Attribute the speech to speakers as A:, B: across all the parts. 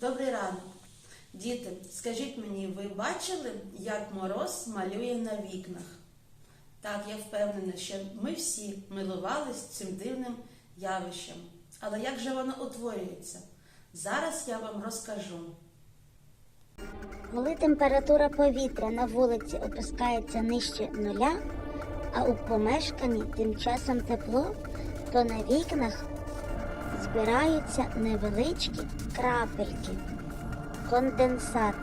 A: Добрий ранок. Діти, скажіть мені, ви бачили, як мороз малює на вікнах? Так, я впевнена, що ми всі милувались цим дивним явищем. Але як же воно утворюється? Зараз я вам розкажу.
B: Коли температура повітря на вулиці опускається нижче нуля, а у помешканні тим часом тепло, то на вікнах збираються невеличкі крапельки, конденсат.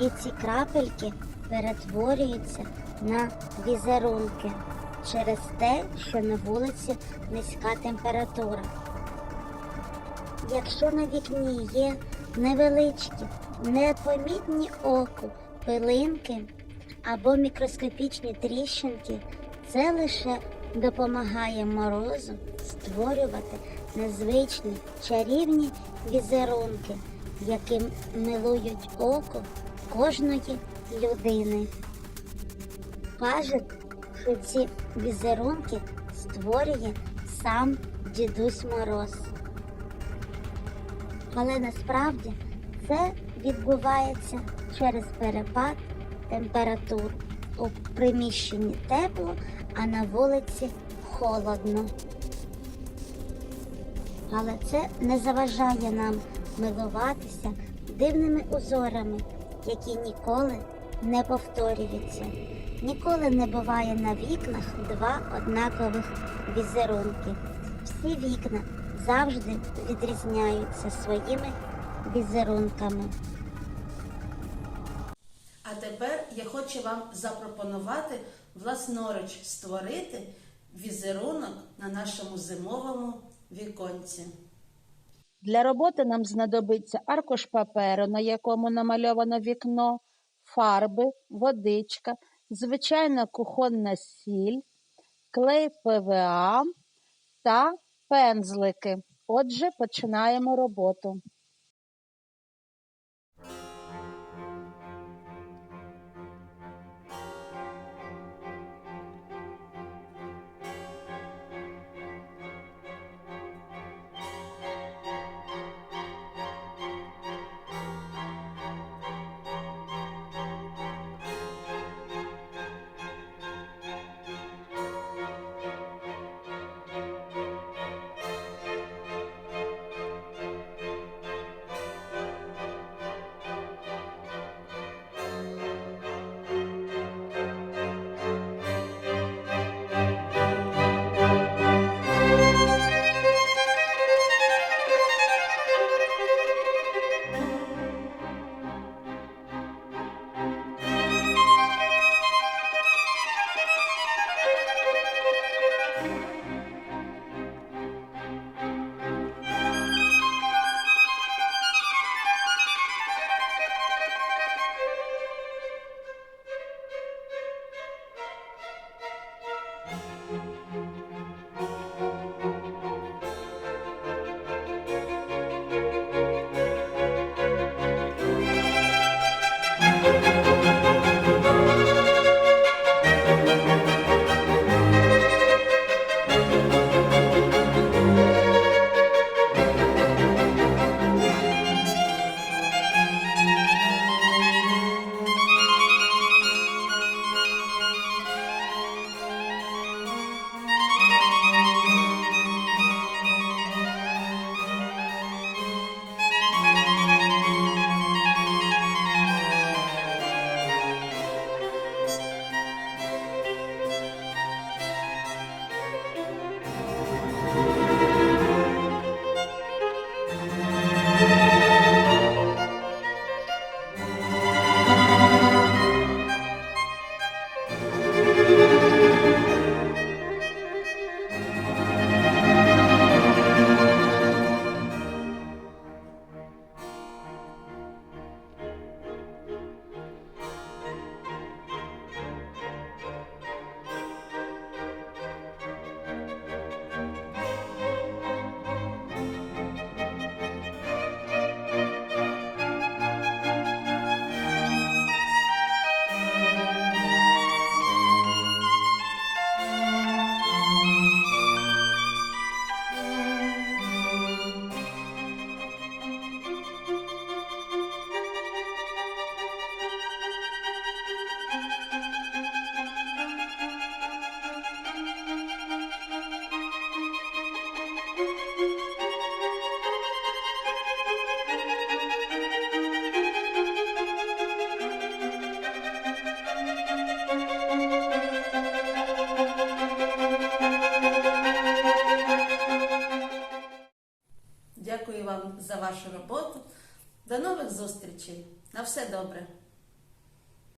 B: І ці крапельки перетворюються на візерунки через те, що на вулиці низька температура. Якщо на вікні є невеличкі, непомітні оку пилинки або мікроскопічні тріщинки, це лише допомагає морозу створювати незвичні чарівні візерунки, які милують око кожної людини. Кажуть, що ці візерунки створює сам дідусь Мороз. Але насправді це відбувається через перепад температур. У приміщенні тепло, а на вулиці холодно. Але це не заважає нам милуватися дивними узорами, які ніколи не повторюються. Ніколи не буває на вікнах два однакових візерунки. Всі вікна завжди відрізняються своїми візерунками.
A: А тепер я хочу вам запропонувати власноруч створити візерунок на нашому зимовому віконці.
C: Для роботи нам знадобиться аркуш паперу, на якому намальовано вікно, фарби, водичка, звичайна кухонна сіль, клей ПВА та пензлики. Отже, починаємо роботу.
A: Вам за вашу роботу. До нових зустрічей. На все добре.